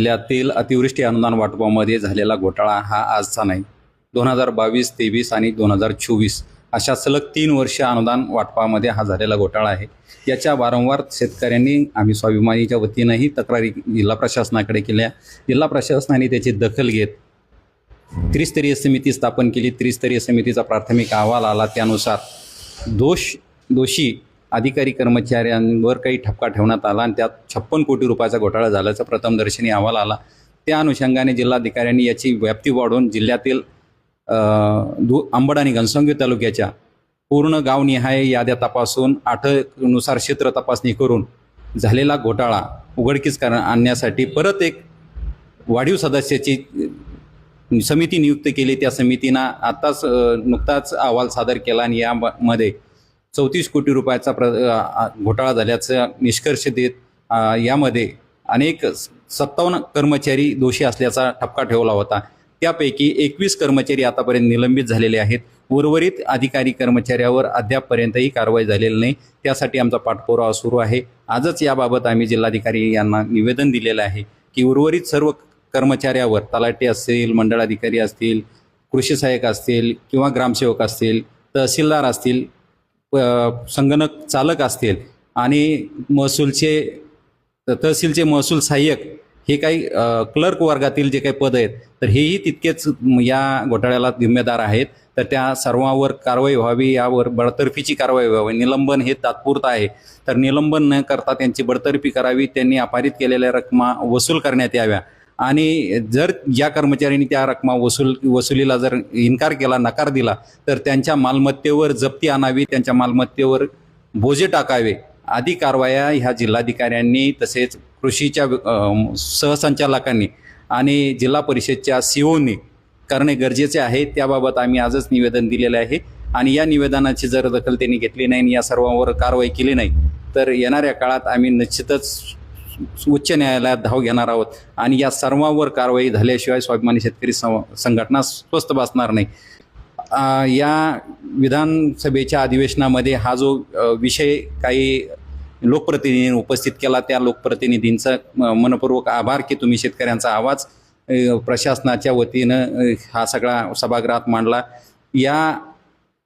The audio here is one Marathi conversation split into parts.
जिल्ह्यातील अतिवृष्टी अनुदान वाटपामध्ये झालेला घोटाळा हा आजचा नाही. दोन हजार बावीस तेवीस आणि दोन हजार चोवीस अशा सलग तीन वर्ष अनुदान वाटपामध्ये हा झालेला घोटाळा आहे. याच्या वारंवार शेतकऱ्यांनी आम्ही स्वाभिमानीच्या वतीनंही तक्रारी जिल्हा प्रशासनाकडे केल्या. जिल्हा प्रशासनाने त्याची दखल घेत त्रिस्तरीय समिती स्थापन केली. त्रिस्तरीय समितीचा प्राथमिक अहवाल आला. त्यानुसार दोष दोषी अधिकारी कर्मचाऱ्यांवर काही ठपका ठेवण्यात आला आणि त्यात छप्पन कोटी रुपयाचा घोटाळा झाल्याचा प्रथमदर्शनी अहवाल आला. त्या अनुषंगाने जिल्हाधिकाऱ्यांनी याची व्याप्ती वाढवून जिल्ह्यातील धु दु अंबड आणि घनसंगी तालुक्याच्या पूर्ण गावनिहाय याद्या तपासून आठनुसार क्षेत्र तपासणी करून झालेला घोटाळा उघडकीस कर आणण्यासाठी परत एक वाढीव सदस्याची समिती नियुक्त केली. त्या समितीनं आत्ताच नुकताच अहवाल सादर केला आणि यामध्ये चौतीस कोटी रुपयाचा प्र घोटाळा झाल्याचा निष्कर्ष देत यामध्ये अनेक सत्तावन्न कर्मचारी दोषी असल्याचा ठपका ठेवला होता. त्यापैकी एकवीस कर्मचारी आतापर्यंत निलंबित झालेले आहेत. उर्वरित अधिकारी कर्मचाऱ्यावर अद्यापपर्यंतही कारवाई झालेली नाही. त्यासाठी आमचा पाठपुरावा सुरू आहे. आजच याबाबत आम्ही जिल्हाधिकारी यांना निवेदन दिलेलं आहे की उर्वरित सर्व कर्मचाऱ्यावर तलाठी असतील मंडळाधिकारी असतील कृषी सहाय्यक असतील किंवा ग्रामसेवक असतील तहसीलदार असतील संगणक चालक असतील आणि महसूलचे तहसीलचे महसूल सहाय्यक हे काही क्लर्क वर्गातील जे काही पद आहेत तर हेही तितकेच या घोटाळ्याला जिम्मेदार आहेत. तर त्या सर्वांवर कारवाई व्हावी यावर बडतर्फीची कारवाई व्हावी. निलंबन हे तात्पुरतं आहे. तर निलंबन न करता त्यांची बडतर्फी करावी त्यांनी अपारित केलेल्या रकमा वसूल करण्यात याव्या. आणि जर ज्या कर्मचाऱ्यांनी त्या रकमा वसूल वसुलीला जर इन्कार केला नकार दिला तर त्यांच्या मालमत्तेवर जप्ती आणावी त्यांच्या मालमत्तेवर बोजे टाकावे. आदी कारवाया ह्या जिल्हाधिकाऱ्यांनी तसेच कृषीच्या सहसंचालकांनी आणि जिल्हा परिषदच्या सीओनी करणे गरजेचे आहे. त्याबाबत आम्ही आजच निवेदन दिलेलं आहे. आणि या निवेदनाची जर दखल त्यांनी घेतली नाही आणि या सर्वांवर कारवाई केली नाही तर येणाऱ्या काळात आम्ही निश्चितच उच्च न्यायालयात धाव घेणार आहोत आणि या सर्वांवर कारवाई झाल्याशिवाय स्वाभिमानी शेतकरी सं संघटना स्वस्थ बसणार नाही. या विधानसभेच्या अधिवेशनामध्ये हा जो विषय काही लोकप्रतिनिधींनी उपस्थित केला त्या लोकप्रतिनिधींचा मनपूर्वक आभार की तुम्ही शेतकऱ्यांचा आवाज प्रशासनाच्या वतीनं हा सगळा सभागृहात मांडला. या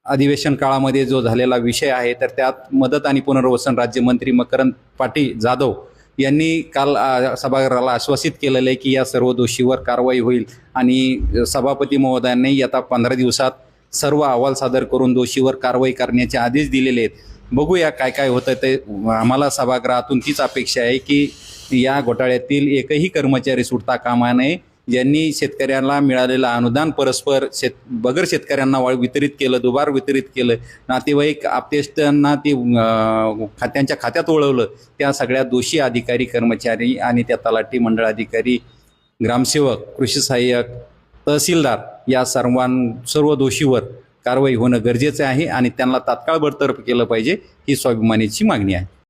अधिवेशन काळामध्ये जो झालेला विषय आहे तर त्यात मदत आणि पुनर्वसन राज्यमंत्री मकरंद पाटील जाधव यांनी काल सभागृहाला आश्वासित केलेलं आहे की या सर्व दोषीवर कारवाई होईल. आणि सभापती महोदयांनी आता पंधरा दिवसात सर्व अहवाल सादर करून दोषीवर कारवाई करण्याचे आदेश दिलेले आहेत. बघूया काय काय होतं ते. आम्हाला सभागृहातून तीच अपेक्षा आहे की या घोटाळ्यातील एकही कर्मचारी सुटता कामा नये. ज्यांनी शेतकऱ्यांना मिळालेलं अनुदान परस्पर शेत बगर शेतकऱ्यांना वाळ वितरित केलं दुबार वितरित केलं. नातेवाईक आपतेष्टांना ते खात्यांच्या खात्यात वळवलं. त्या सगळ्या दोषी अधिकारी कर्मचारी आणि त्या तलाठी मंडळ अधिकारी ग्रामसेवक कृषी सहाय्यक तहसीलदार या सर्वां सर्व दोषीवर कारवाई होणं गरजेचं आहे आणि त्यांना तात्काळ बडतर्फ केलं पाहिजे ही स्वाभिमानीची मागणी आहे.